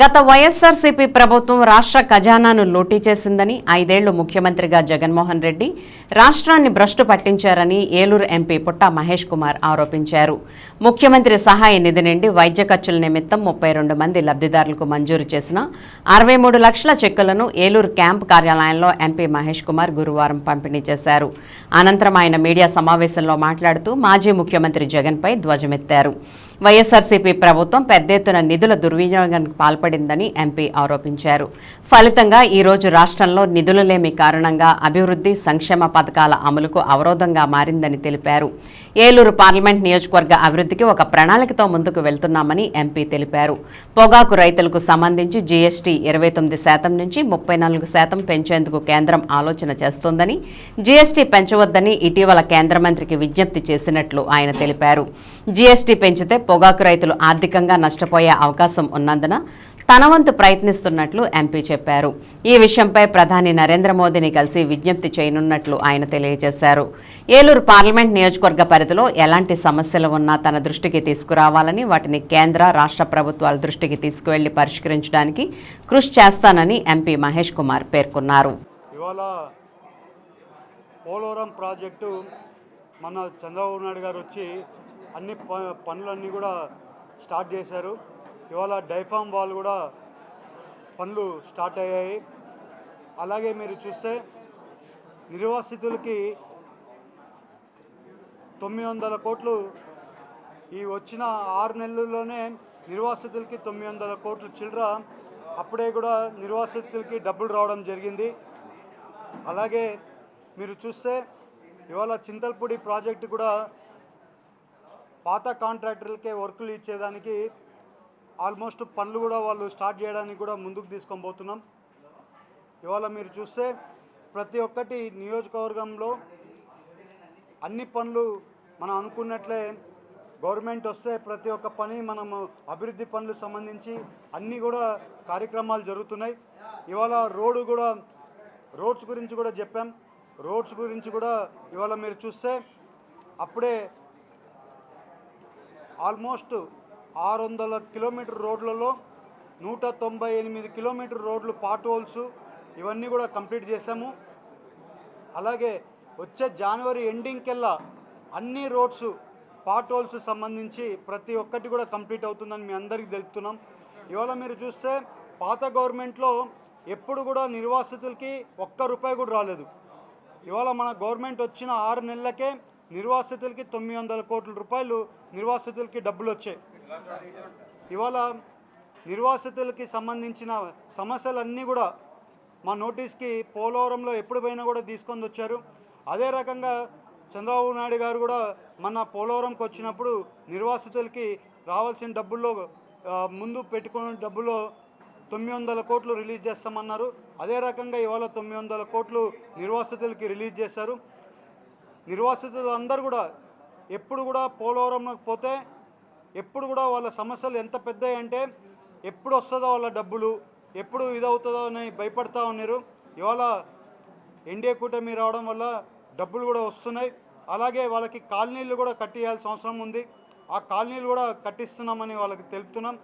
గత వైఎస్ఆర్సీపీ ప్రభుత్వం రాష్ట్ర ఖజానాను లూటీ చేసిందని ఐదేళ్ళు ముఖ్యమంత్రిగా జగన్మోహన్ రెడ్డి రాష్ట్రాన్ని భ్రష్టు పట్టించారని ఏలూరు ఎంపీ పుట్ట మహేష్ కుమార్ ఆరోపించారు. ముఖ్యమంత్రి సహాయ నిధి నుండి వైద్య ఖర్చుల నిమిత్తం ముప్పై రెండు మంది లబ్ధిదారులకు మంజూరు చేసిన అరవై మూడు లక్షల చెక్కులను ఏలూరు క్యాంప్ కార్యాలయంలో ఎంపీ మహేష్ కుమార్ గురువారం పంపిణీ చేశారు. అనంతరం ఆయన మీడియా సమావేశంలో మాట్లాడుతూ మాజీ ముఖ్యమంత్రి జగన్పై ధ్వజమెత్తారు. వైఎస్ఆర్సీపీ ప్రభుత్వం పెద్ద ఎత్తున నిధుల దుర్వినియోగానికి పాల్పడిందని ఎంపీ ఆరోపించారు. ఫలితంగా ఈరోజు రాష్ట్రంలో నిధులు లేమి కారణంగా అభివృద్ధి సంక్షేమ పథకాల అమలుకు అవరోధంగా మారిందని తెలిపారు. ఏలూరు పార్లమెంట్ నియోజకవర్గ అభివృద్ధికి ఒక ప్రణాళికతో ముందుకు వెళ్తున్నామని ఎంపీ తెలిపారు. పొగాకు రైతులకు సంబంధించి జీఎస్టీ ఇరవై తొమ్మిది శాతం నుంచి ముప్పై నాలుగు శాతం పెంచేందుకు కేంద్రం ఆలోచన చేస్తోందని జీఎస్టీ పెంచవద్దని ఇటీవల కేంద్ర మంత్రికి విజ్ఞప్తి చేసినట్లు ఆయన తెలిపారు. జీఎస్టీ పెంచితే పొగాకు రైతులు ఆర్థికంగా నష్టపోయే అవకాశం ఉన్నందున తన వంతు ప్రయత్నిస్తున్నట్లు ఎంపీ చెప్పారు. ఈ విషయంపై ప్రధాని నరేంద్ర మోదీని కలిసి విజ్ఞప్తి చేయనున్నట్లు ఆయన తెలియజేశారు. ఏలూరు పార్లమెంట్ నియోజకవర్గ పరిధిలో ఎలాంటి సమస్యలు ఉన్నా తన దృష్టికి తీసుకురావాలని వాటిని కేంద్ర రాష్ట్ర ప్రభుత్వాల దృష్టికి తీసుకువెళ్ళి పరిష్కరించడానికి కృషి చేస్తానని ఎంపీ మహేష్ కుమార్ పేర్కొన్నారు. పోలవరం ప్రాజెక్టు మన చంద్రబాబు నాయుడు గారు వచ్చి అన్ని ప పనులన్నీ కూడా స్టార్ట్ చేశారు. ఇవాళ డైఫామ్ వాళ్ళు కూడా పనులు స్టార్ట్ అయ్యాయి. అలాగే మీరు చూస్తే నిర్వాసితులకి తొమ్మిది వందల కోట్లు ఈ వచ్చిన ఆరు నెలల్లోనే నిర్వాసితులకి తొమ్మిది వందల కోట్లు చిల్లర. అప్పుడే కూడా నిర్వాసితులకి డబ్బులు రావడం జరిగింది. అలాగే మీరు చూస్తే ఇవాళ చింతల్పూడి ప్రాజెక్టు కూడా పాత కాంట్రాక్టర్లకే వర్కులు ఇచ్చేదానికి ఆల్మోస్ట్ పనులు కూడా వాళ్ళు స్టార్ట్ చేయడానికి కూడా ముందుకు తీసుకొని పోతున్నాం. ఇవాళ మీరు చూస్తే ప్రతి ఒక్కటి నియోజకవర్గంలో అన్ని పనులు మనం అనుకున్నట్లే గవర్నమెంట్ వస్తే ప్రతి ఒక్క పని మనము అభివృద్ధి పనులు సంబంధించి అన్నీ కూడా కార్యక్రమాలు జరుగుతున్నాయి. ఇవాళ రోడ్డు కూడా రోడ్స్ గురించి కూడా చెప్పాం. రోడ్స్ గురించి కూడా ఇవాళ మీరు చూస్తే అప్పుడే ఆల్మోస్ట్ ఆరు వందల కిలోమీటర్ రోడ్లలో నూట తొంభై ఎనిమిది కిలోమీటర్ రోడ్లు పార్ట్ హోల్స్ ఇవన్నీ కూడా కంప్లీట్ చేశాము. అలాగే వచ్చే జనవరి ఎండింగ్ కెల్లా అన్ని రోడ్స్ పార్ట్ హోల్స్ సంబంధించి ప్రతి ఒక్కటి కూడా కంప్లీట్ అవుతుందని మీ అందరికీ తెలుపుతున్నాం. ఇవాళ మీరు చూస్తే పాత గవర్నమెంట్లో ఎప్పుడు కూడా నిర్వాసితులకి ఒక్క రూపాయి కూడా రాలేదు. ఇవాళ మన గవర్నమెంట్ వచ్చిన ఆరు నెలలకే నిర్వాసితులకి తొమ్మిది వందల కోట్ల రూపాయలు నిర్వాసితులకి డబ్బులు వచ్చాయి. ఇవాళ నిర్వాసితులకి సంబంధించిన సమస్యలన్నీ కూడా మా నోటీస్కి పోలవరంలో ఎప్పుడు పోయినా కూడా తీసుకొని వచ్చారు. అదే రకంగా చంద్రబాబు నాయుడు గారు కూడా మన పోలవరంకి వచ్చినప్పుడు నిర్వాసితులకి రావాల్సిన డబ్బుల్లో ముందు పెట్టుకున్న డబ్బులో తొమ్మిది వందల కోట్లు రిలీజ్ చేస్తామన్నారు. అదే రకంగా ఇవాళ తొమ్మిది వందల కోట్లు నిర్వాసితులకి రిలీజ్ చేశారు. నిర్వాసితులు అందరూ కూడా ఎప్పుడు కూడా పోలవరంలోకి పోతే ఎప్పుడు కూడా వాళ్ళ సమస్యలు ఎంత పెద్దవి అంటే ఎప్పుడు వస్తుందో వాళ్ళ డబ్బులు ఎప్పుడు ఇదవుతుందో అని భయపడతా ఉన్నారు. ఇవాళ ఎన్డీఏ కూటమి రావడం వల్ల డబ్బులు కూడా వస్తున్నాయి. అలాగే వాళ్ళకి కాలనీలు కూడా కట్టియాల్సిన అవసరం ఉంది. ఆ కాలనీలు కూడా కట్టిస్తున్నామని వాళ్ళకి తెలుపుతున్నాం.